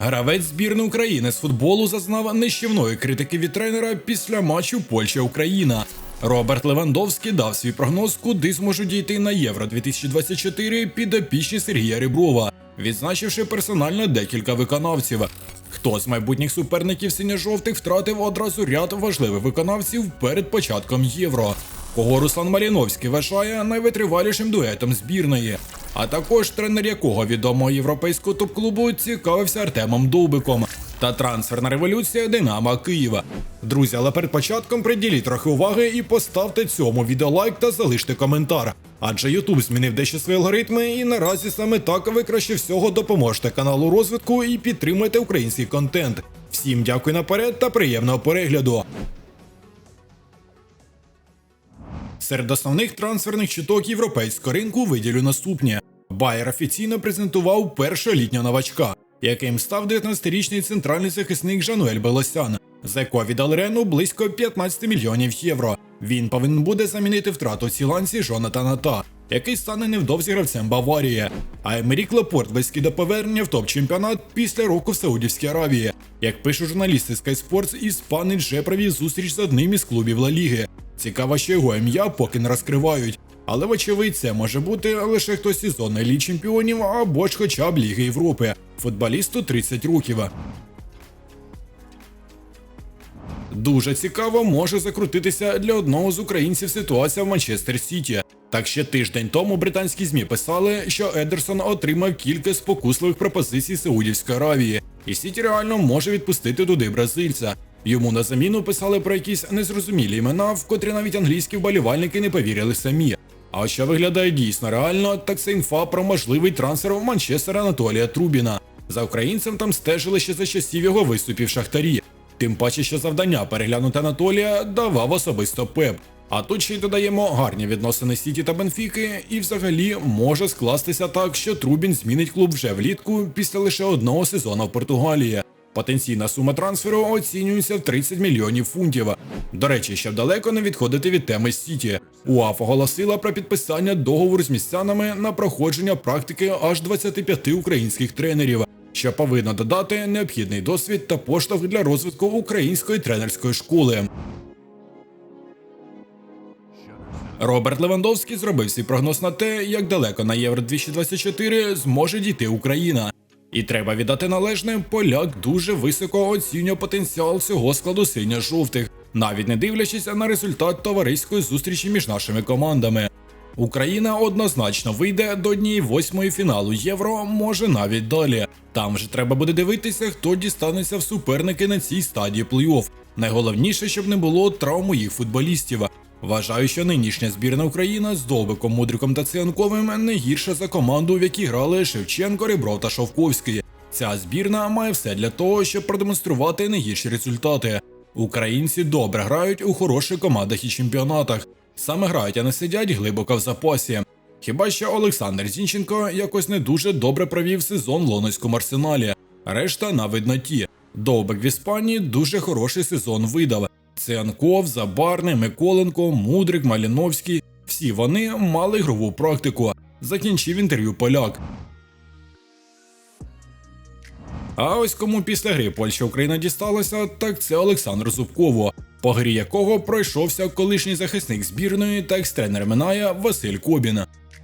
Гравець збірної України з футболу зазнав нищівної критики від тренера після матчу Польща-Україна. Роберт Левандовський дав свій прогноз, куди зможуть дійти на Євро 2024 підопічні Сергія Ріброва, відзначивши персонально декілька виконавців. Хто з майбутніх суперників синьо-жовтих втратив одразу ряд важливих виконавців перед початком євро, кого Руслан Маріновський вважає найвитривалішим дуетом збірної, а також тренер якого відомого європейського топ-клубу цікавився Артемом Довбиком та трансферна революція Динамо Києва. Друзі, але перед початком приділіть трохи уваги і поставте цьому відео лайк та залиште коментар. Адже YouTube змінив дещо свої алгоритми, і наразі саме так ви краще всього допоможете каналу розвитку і підтримуєте український контент. Всім дякую наперед та приємного перегляду. Серед основних трансферних чуток європейського ринку виділю наступні. Байер офіційно презентував першого літнього новачка, яким став 19-річний центральний захисник Жануель Белосян, за якого віддали Рену близько 15 мільйонів євро. Він повинен буде замінити втрату ціланці Жонатана Та, який стане невдовзі гравцем Баварії. А Емерік Лапорт близький до повернення в топ-чемпіонат після року в Саудівській Аравії. Як пишуть журналісти Sky Sports, іспанець вже провів зустріч з одним із клубів Ла Ліги. Цікаво, що його ім'я поки не розкривають. Але вочевидь, це може бути лише хтось із зони ліг чемпіонів або ж хоча б Ліги Європи. Футболісту 30 років. Дуже цікаво може закрутитися для одного з українців ситуація в Манчестер Сіті. Так ще тиждень тому британські змі писали, що Едерсон отримав кілька спокусливих пропозицій Саудівської Аравії, і Сіті реально може відпустити туди бразильця. Йому на заміну писали про якісь незрозумілі імена, в котрі навіть англійські вболівальники не повірили самі. А що виглядає дійсно реально, так це інфа про можливий трансфер в Манчестер Анатолія Трубіна. За українцем там стежили ще за часів його виступів Шахтарі. Тим паче, що завдання переглянути Анатолія давав особисто Пеп. А тут ще й додаємо гарні відносини Сіті та Бенфіки, і взагалі може скластися так, що Трубін змінить клуб вже влітку після лише одного сезону в Португалії. Потенційна сума трансферу оцінюється в 30 мільйонів фунтів. До речі, щоб далеко не відходити від теми Сіті. УАФ оголосила про підписання договору з місцянами на проходження практики аж 25 українських тренерів, що повинно додати необхідний досвід та поштовх для розвитку української тренерської школи. Роберт Левандовський зробив свій прогноз на те, як далеко на Євро 2024 зможе дійти Україна. І треба віддати належне, поляк дуже високо оцінює потенціал всього складу синьо-жовтих, навіть не дивлячись на результат товариської зустрічі між нашими командами. Україна однозначно вийде до однієї восьмої фіналу євро, може навіть далі. Там же треба буде дивитися, хто дістанеться в суперники на цій стадії плей-офф. Найголовніше, щоб не було травм моїх футболістів. Вважаю, що нинішня збірна Україна з Довбиком, Мудриком та Циянковим не гірша за команду, в якій грали Шевченко, Ребров та Шовковський. Ця збірна має все для того, щоб продемонструвати не гірші результати. Українці добре грають у хороших командах і чемпіонатах. Саме грають, а не сидять глибоко в запасі. Хіба що Олександр Зінченко якось не дуже добре провів сезон в лондонському арсеналі, решта на видноті. Довбик в Іспанії дуже хороший сезон видав. Цианков, Забарний, Миколенко, Мудрик, Маліновський. Всі вони мали ігрову практику. Закінчив інтерв'ю поляк. А ось кому після гри Польща Україна дісталася, так це Олександр Зубково, по грі якого пройшовся колишній захисник збірної та екс-тренер Миная Василь Кобін.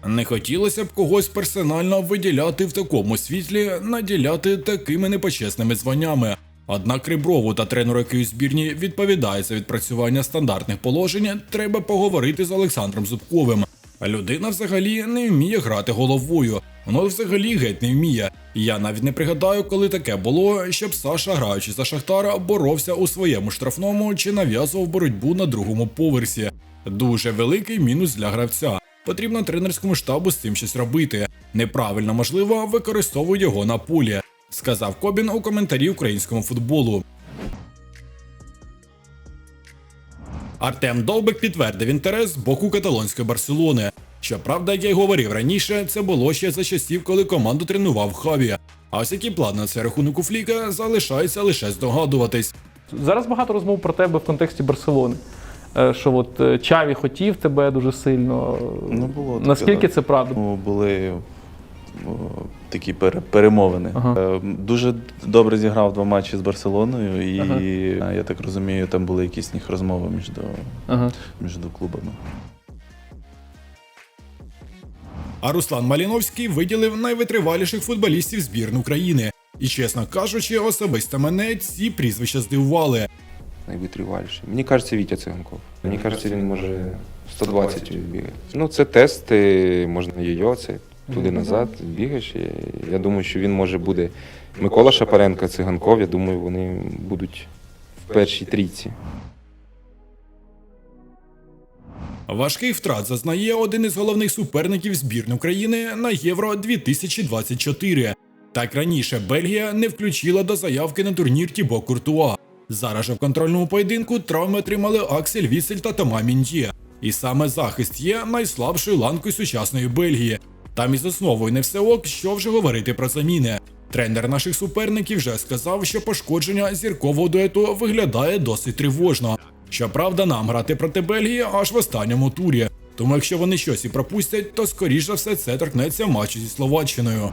Не хотілося б когось персонально виділяти в такому світлі, наділяти такими непочесними званнями. Однак Риброву та тренеру, який у збірні відповідає за відпрацювання стандартних положень, треба поговорити з Олександром Зубковим. Людина взагалі не вміє грати головою. Воно взагалі геть не вміє. Я навіть не пригадаю, коли таке було, щоб Саша, граючи за Шахтара, боровся у своєму штрафному чи нав'язував боротьбу на другому поверсі. Дуже великий мінус для гравця. Потрібно тренерському штабу з цим щось робити. Неправильно, можливо, використовують його на полі, сказав Кобін у коментарі українському футболу. Артем Довбик підтвердив інтерес з боку каталонської Барселони. Щоправда, як я й говорив раніше, це було ще за часів, коли команду тренував Хаві. А ось які плани на цей рахунок у Фліка залишається лише здогадуватись. Зараз багато розмов про тебе в контексті Барселони. Е, Що от е, Чаві хотів тебе дуже сильно. Ну, було таке, Наскільки да. це правда? Ну, були такі пере- перемовини. Ага. Е, Дуже добре зіграв два матчі з Барселоною, і Ага. я так розумію, там були якісь в них розмови між, Ага. між клубами. А Руслан Маліновський виділив найвитриваліших футболістів збірної України. І чесно кажучи, особисто мене ці прізвища здивували. найвитриваліший. Мені кажеться, Вітя Циганков. Мені кажеться, він може 120 бігати. Ну, це тести, можна йо це туди-назад бігаєш. І Я думаю, що він може буде Микола Шапаренко, Циганков. Я думаю, вони будуть в першій трійці. Важкий втрат зазнає один із головних суперників збірної України на Євро 2024. Так раніше Бельгія не включила до заявки на турнір Тібо Куртуа. Зараз же в контрольному поєдинку травми отримали Аксель Вісель та Тома Міндє. І саме захист є найслабшою ланкою сучасної Бельгії. Там із основою не все ок, що вже говорити про заміни. Тренер наших суперників вже сказав, що пошкодження зіркового дуету виглядає досить тривожно. Щоправда, нам грати проти Бельгії аж в останньому турі. Тому якщо вони щось і пропустять, то скоріш за все це торкнеться матчу зі Словаччиною.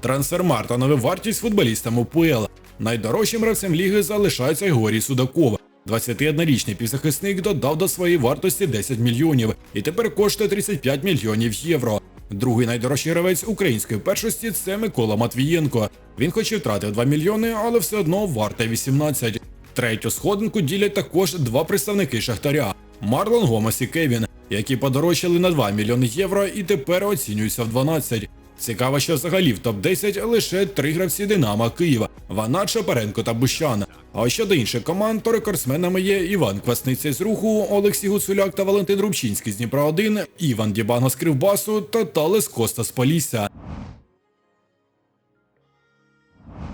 Трансфермар та нова вартість футболістам УПЛ. Найдорожчим гравцем ліги залишається Григорій Судаков. 21-річний півзахисник додав до своєї вартості 10 мільйонів і тепер коштує 35 мільйонів євро. Другий найдорожчий гравець української першості це Микола Матвієнко. Він хоч і втратив 2 мільйони, але все одно варте 18. Третю сходинку ділять також два представники Шахтаря Марлон Гомес і Кевін, які подорожчали на 2 мільйони євро і тепер оцінюються в 12. Цікаво, що взагалі в топ-10 лише три гравці Динамо Києва Ванат Шапаренко та Бущан. А щодо інших команд, то рекордсменами є Іван Квасниця з руху, Олексій Гуцуляк та Валентин Рубчинський з Дніпра 1, Іван Дібанго з Кривбасу та Талес Коста з Полісся.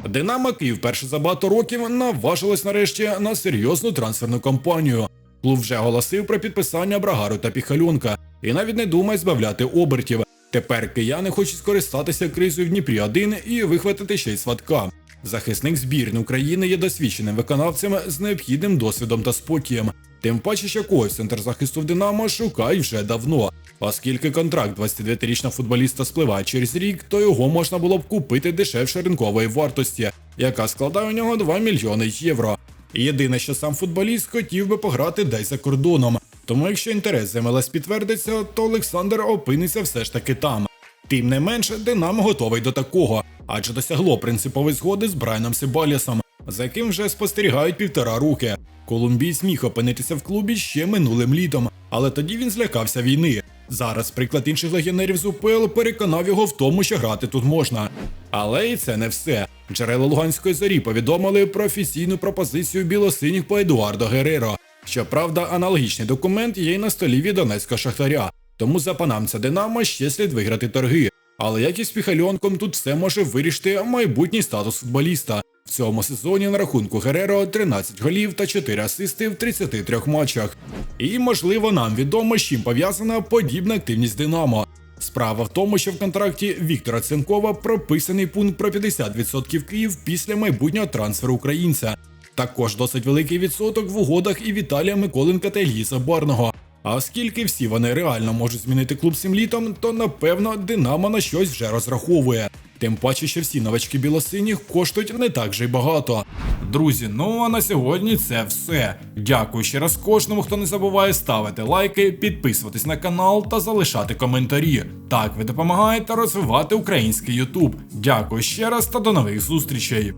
Динамо Київ перше за багато років наважилось нарешті на серйозну трансферну кампанію. Клуб вже оголосив про підписання Брагару та Піхальонка і навіть не думає збавляти обертів. Тепер кияни хочуть скористатися кризою в Дніпрі 1 і вихватити ще й сватка. Захисник збірної України є досвідченим виконавцем з необхідним досвідом та спокієм. Тим паче, що когось центр захисту в Динамо шукають вже давно. Оскільки контракт 29-річного футболіста спливає через рік, то його можна було б купити дешевше ринкової вартості, яка складає у нього 2 мільйони євро. Єдине, що сам футболіст хотів би пограти десь за кордоном. Тому якщо інтерес МЛС підтвердиться, то Олександр опиниться все ж таки там. Тим не менше, Динамо готовий до такого, адже досягло принципової згоди з Брайаном Сибалісом, за яким вже спостерігають півтора роки. Колумбійць міг опинитися в клубі ще минулим літом, але тоді він злякався війни. Зараз приклад інших легіонерів з УПЛ переконав його в тому, що грати тут можна. Але і це не все. Джерела Луганської зорі повідомили про офіційну пропозицію білосиніх по Едуардо Гереро. Щоправда, аналогічний документ є й на столі від Донецького шахтаря. Тому за панамця Динамо ще слід виграти торги. Але як і з Піхальонком, тут все може вирішити майбутній статус футболіста. В цьому сезоні на рахунку Гереро 13 голів та 4 асисти в 33 матчах. І можливо нам відомо, з чим пов'язана подібна активність Динамо. Справа в тому, що в контракті Віктора Ценкова прописаний пункт про 50% Київ після майбутнього трансферу українця. Також досить великий відсоток в угодах і Віталія Миколенка та Ільї Забарного. А оскільки всі вони реально можуть змінити клуб цим літом, то напевно Динамо на щось вже розраховує. Тим паче, що всі новачки білосиніх коштують не так же й багато. Друзі, ну а на сьогодні це все. Дякую ще раз кожному, хто не забуває ставити лайки, підписуватись на канал та залишати коментарі. Так ви допомагаєте розвивати український Ютуб. Дякую ще раз та до нових зустрічей.